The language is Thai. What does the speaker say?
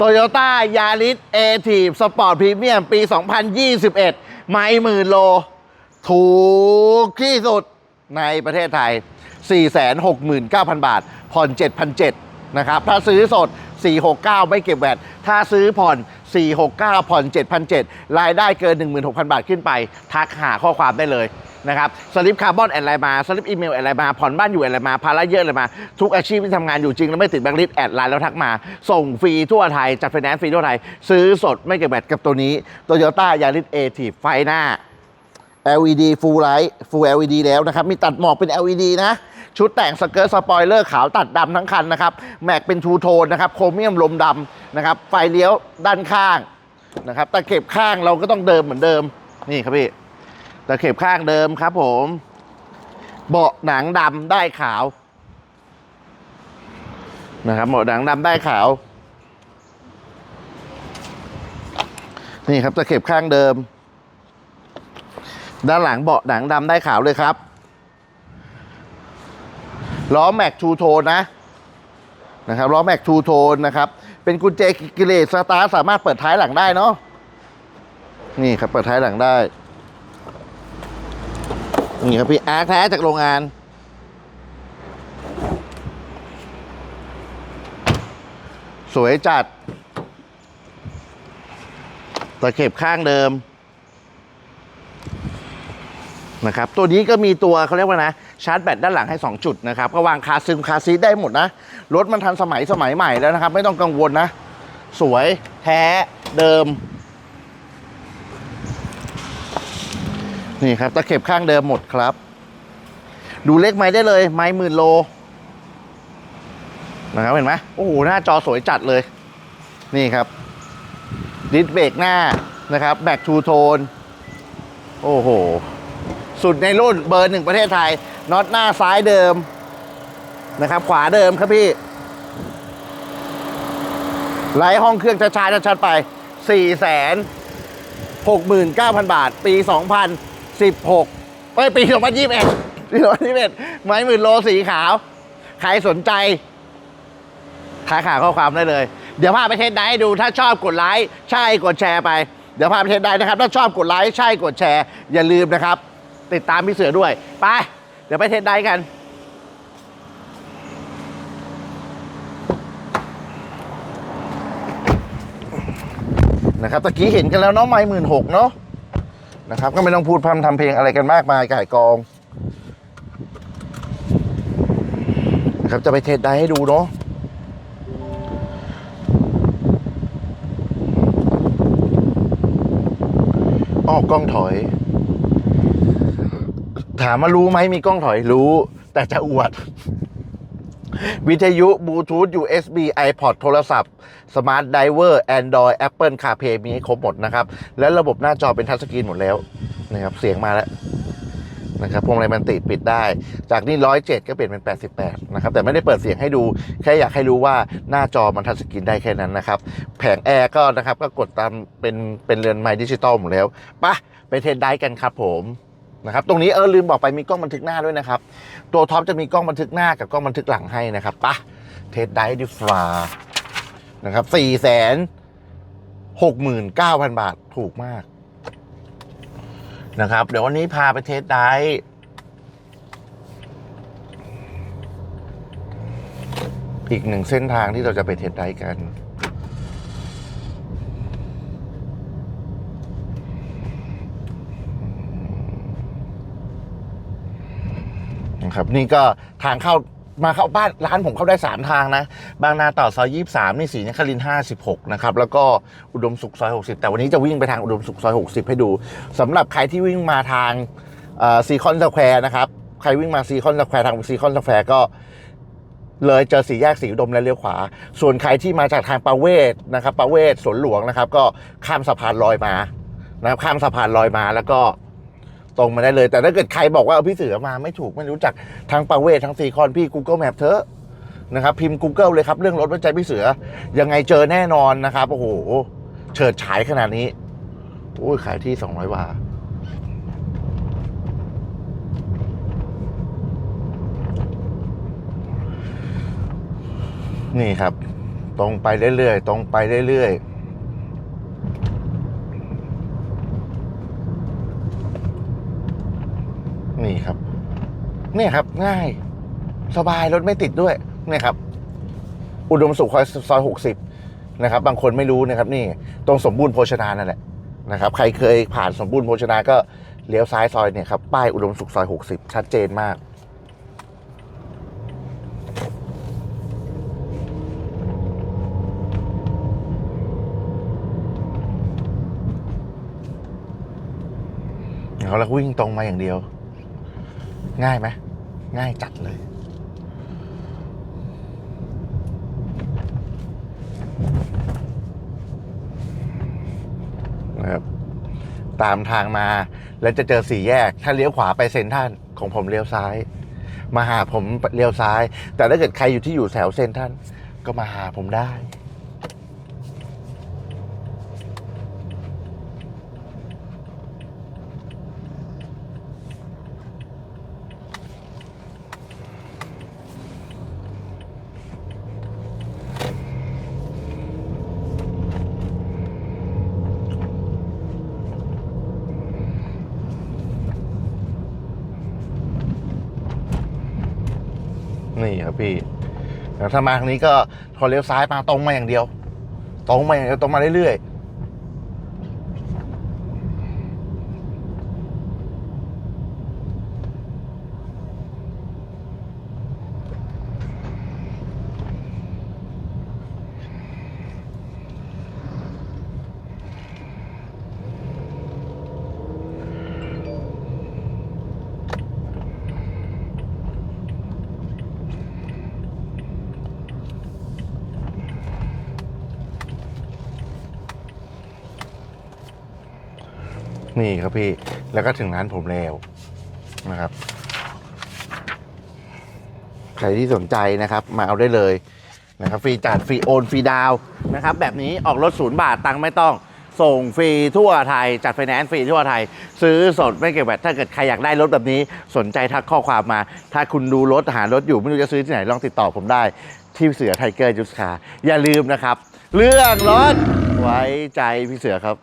โตโยต้ายาริสเอทีฟสปอร์ตพรีเมียมปี 2021 ไม่หมื่นโล ถูกที่สุดในประเทศไทย 469,000 บาท ผ่อน 7,700นะครับ ถ้าซื้อสด 469 ไม่เก็บแวตถ้าซื้อผ่อน 469 ผ่อน 7,700 รายได้เกิน 16,000 บาทขึ้นไป ทักหาข้อความได้เลย นะครับสลิปคาร์บอนแอดไลน์มาสลิปอีเมลแอดไลน์มาผ่อนบ้านอยู่แอดไลน์มาภาระเยอะเลยมา ทุกอาชีพที่ทำงานอยู่จริง แล้วไม่ติดแบงค์ลิสต์แอดไลน์แล้วทักมา ส่งฟรีทั่วไทย จัดไฟแนนซ์ฟรีทั่วไทย ซื้อสดไม่เก็บแบตกับตัวนี้ Toyota Yaris a t i v ไฟหน้า LED Full Light Full LED แล้วนะครับ มีตัดหมอกเป็น LED นะ ชุดแต่งสเกิร์ตสปอยเลอร์ขาวตัดดำทั้งคันนะครับ แม็กเป็นทูโทนนะครับ โครเมียมลมดำนะครับ ไฟเลี้ยวด้านข้างนะครับตะเข็บข้างเราก็ต้องเดิมเหมือนเดิม นี่ครับพี่ ตะเข็บข้างเดิมครับผม เบาะหนังดำได้ขาว นะครับเบาะหนังดำได้ขาว นี่ครับตะเข็บข้างเดิม ด้านหลังเบาะหนังดำได้ขาวเลยครับล้อแม็กทูโทนนะนะครับล้อแม็กทูโทนนะครับ เป็นกุญแจกิเลสสตาร์สามารถเปิดท้ายหลังได้เนาะนี่ครับเปิดท้ายหลังได้ นี่ครับพี่อาร์คแท้จากโรงงาน สวยจัด ตะเข็บข้างเดิม นะครับ ตัวนี้ก็มีตัวเขาเรียกว่านะ ชาร์จแบตด้านหลังให้ 2 จุดนะครับ ก็วางคาซึมคาซีได้หมดนะ รถมันทันสมัยสมัยใหม่แล้วนะครับ ไม่ต้องกังวลนะ สวยแท้เดิม นี่ครับตะเข็บข้างเดิมหมดครับ ดูเลขไม้ได้เลย ไม้หมื่นโลนะครับเห็นไหมโอ้โหหน้าจอสวยจัดเลย นี่ครับ ดิสเบรกหน้านะครับ แบ็กทูโทน โอ้โห สุดในรุ่นเบอร์หนึ่งประเทศไทยน็อตหน้าซ้ายเดิมนะครับ ขวาเดิมครับพี่ไล่ห้องเครื่องช้าๆชัดๆไป 4 6 9 0 0 0 บาท ปี 2016เอ้ย ปี 2021ปี2021 ไม้หมื่นโลสีขาว ใครสนใจทักหาข้อความได้เลย เดี๋ยวพาไปเทสได้ให้ดูถ้าชอบกดไลค์ใช่กดแชร์ไป เดี๋ยวพาไปเทสได้นะครับ ถ้าชอบกดไลค์ใช่กดแชร์ อย่าลืมนะครับ ติดตามพี่เสือด้วย ไป เดี๋ยวไปเทสได้กันนะครับตะกี้เห็นกันแล้วเนาะไม้หมื่นหกเนาะ นะครับ ก็ไม่ต้องพูดพร่ำทำเพลงอะไรกันมากมายก่ายกองนะครับจะไปเทสได้ให้ดูเนาะออกล้องถอย ถามมารู้ไหมมีกล้องถอยรู้ แต่จะอวด วิทยุบลูทูธ USB iPod โทรศัพท์ Smart Driver Android Apple CarPlay มีให้ครบหมดนะครับ และระบบหน้าจอเป็นทัชสกรีนหมดแล้วนะครับ เสียงมาแล้วนะครับพวงมาลัยมันติดปิดได้ จากนี่ร้อยเจ็ดก็เปลี่ยนเป็น 88 นะครับ แต่ไม่ได้เปิดเสียงให้ดู แค่อยากให้รู้ว่าหน้าจอมันทัชสกรีนได้แค่นั้นนะครับ แผงแอร์ก็นะครับ ก็กดตามเป็นเป็นเรือนไม้ดิจิตอลหมดแล้วปะไปเทสได้กันครับผม นะครับตรงนี้เออลืมบอกไปมีกล้องบันทึกหน้าด้วยนะครับ ตัวท็อปจะมีกล้องบันทึกหน้ากับกล้องบันทึกหลังให้นะครับปะเทสได้ดิฟรานะครับสี่แสนหกหมื่นเก้าพันบาทถูกมากนะครับ เดี๋ยววันนี้พาไปเทสได้อีกหนึ่งเส้นทางที่เราจะไปเทสได้กัน นะครับนี่ก็ทางเข้ามาเข้าบ้านร้านผมเข้าได้ 3 ทางนะ บางนาต่อซอย23 นี่สีนครินทร์56 นะครับ แล้วก็อุดมสุขซอย 60 แต่วันนี้จะวิ่งไปทางอุดมสุขซอย 60 ให้ดูสำหรับใครที่วิ่งมาทางซีคอนสแควร์นะครับ ใครวิ่งมาซีคอนสแควร์ทางซีคอนสแควร์ก็เลยเจอสีแยกสีอุดมและเลี้ยวขวา ส่วนใครที่มาจากทางประเวศนะครับประเวศสวนหลวงนะครับ ก็ข้ามสะพานลอยมานะครับข้ามสะพานลอยมาแล้วก็ ตรงมาได้เลย แต่ถ้าเกิดใครบอกว่าเอาพี่เสือมาไม่ถูกไม่รู้จักทั้งประเวศทั้งซีคอนพี่ Google Map เถอะนะครับพิมพ์ Google เลยครับ เรื่องรถไว้ใจพี่เสือ ยังไงเจอแน่นอนนะครับ โอ้โห เฉิดฉายขนาดนี้โอ้ยขายที่ 200บาทนี่ครับ ตรงไปเรื่อยๆ ตรงไปเรื่อยๆ นี่ครับ เนี่ยครับ ง่าย สบายรถไม่ติดด้วยเนี่ยครับ อุดมสุขซอยหกสิบนะครับ บางคนไม่รู้นะครับนี่ตรงสมบูรณ์โภชนานั่นแหละนะครับ ใครเคยผ่านสมบูรณ์โภชนาก็เลี้ยวซ้ายซอยเนี่ยครับป้ายอุดมสุขซอยหกสิบชัดเจนมากเขาแล้ววิ่งตรงมาอย่างเดียว ง่ายไหมง่ายจัดเลย นะครับ ตามทางมาแล้วจะเจอสี่แยก ถ้าเลี้ยวขวาไปเซนทรัลของผมเลี้ยวซ้าย มาหาผมเลี้ยวซ้าย แต่ถ้าเกิดใครอยู่ที่อยู่แถวเซนทรัลก็มาหาผมได้ นี่ครับพี่ถ้ามาทางนี้ก็พอเลี้ยวซ้ายมาตรงมาอย่างเดียว ตรงมาอย่างเดียวตรงมาเรื่อยๆ นี่ครับพี่ แล้วก็ถึงร้านผมแล้วนะครับ ใครที่สนใจนะครับ มาเอาได้เลยนะครับฟรีจัดฟรีโอนฟรีดาวนะครับ แบบนี้ออกรถศูนย์บาทตังค์ไม่ต้อง ส่งฟรีทั่วไทย จัดไฟแนนซ์ฟรีทั่วไทย ซื้อสดไม่เก็บแบตถ้าเกิดใครอยากได้รถแบบนี้ สนใจทักข้อความมา ถ้าคุณดูรถหารถอยู่ไม่รู้จะซื้อที่ไหนลองติดต่อผมได้ ที่เสือไทเกอร์ยุสคาอย่าลืมนะครับ เรื่องรถไว้ใจพี่เสือครับ